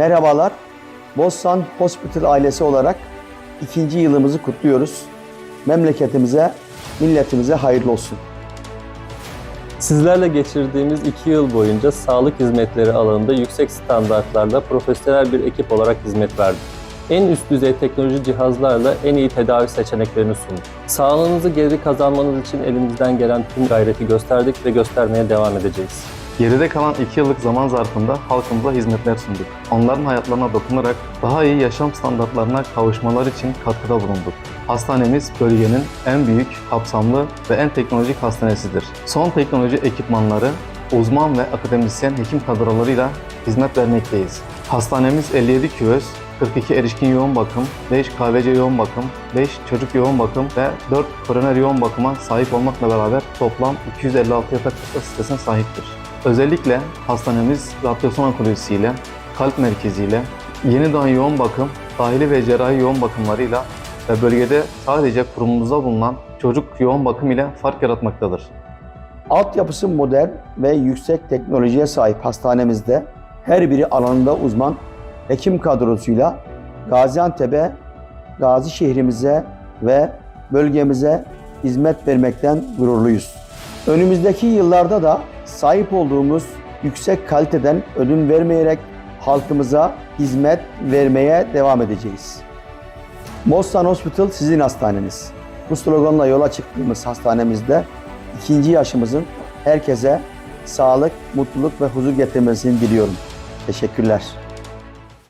Merhabalar. Bostan Hospital ailesi olarak ikinci yılımızı kutluyoruz. Memleketimize, milletimize hayırlı olsun. Sizlerle geçirdiğimiz iki yıl boyunca sağlık hizmetleri alanında yüksek standartlarla profesyonel bir ekip olarak hizmet verdik. En üst düzey teknoloji cihazlarla en iyi tedavi seçeneklerini sunduk. Sağlığınızı geri kazanmanız için elimizden gelen tüm gayreti gösterdik ve göstermeye devam edeceğiz. Geride kalan 2 yıllık zaman zarfında halkımıza hizmetler sunduk. Onların hayatlarına dokunarak daha iyi yaşam standartlarına kavuşmaları için katkıda bulunduk. Hastanemiz bölgenin en büyük, kapsamlı ve en teknolojik hastanesidir. Son teknoloji ekipmanları, uzman ve akademisyen hekim kadrolarıyla hizmet vermekteyiz. Hastanemiz 57 küvöz, 42 erişkin yoğun bakım, 5 KVC yoğun bakım, 5 çocuk yoğun bakım ve 4 koroner yoğun bakıma sahip olmakla beraber toplam 256 yatak kapasitesine sahiptir. Özellikle hastanemiz radyasyon onkolojisiyle, kalp merkeziyle, yeni doğan yoğun bakım, dahili ve cerrahi yoğun bakımlarıyla ve bölgede sadece kurumumuzda bulunan çocuk yoğun bakım ile fark yaratmaktadır. Altyapısı modern ve yüksek teknolojiye sahip hastanemizde her biri alanında uzman hekim kadrosuyla Gaziantep'e, Gazi şehrimize ve bölgemize hizmet vermekten gururluyuz. Önümüzdeki yıllarda da sahip olduğumuz yüksek kaliteden ödün vermeyerek halkımıza hizmet vermeye devam edeceğiz. Bostan Hospital sizin hastaneniz. Bu sloganla yola çıktığımız hastanemizde ikinci yaşımızın herkese sağlık, mutluluk ve huzur getirmesini diliyorum. Teşekkürler.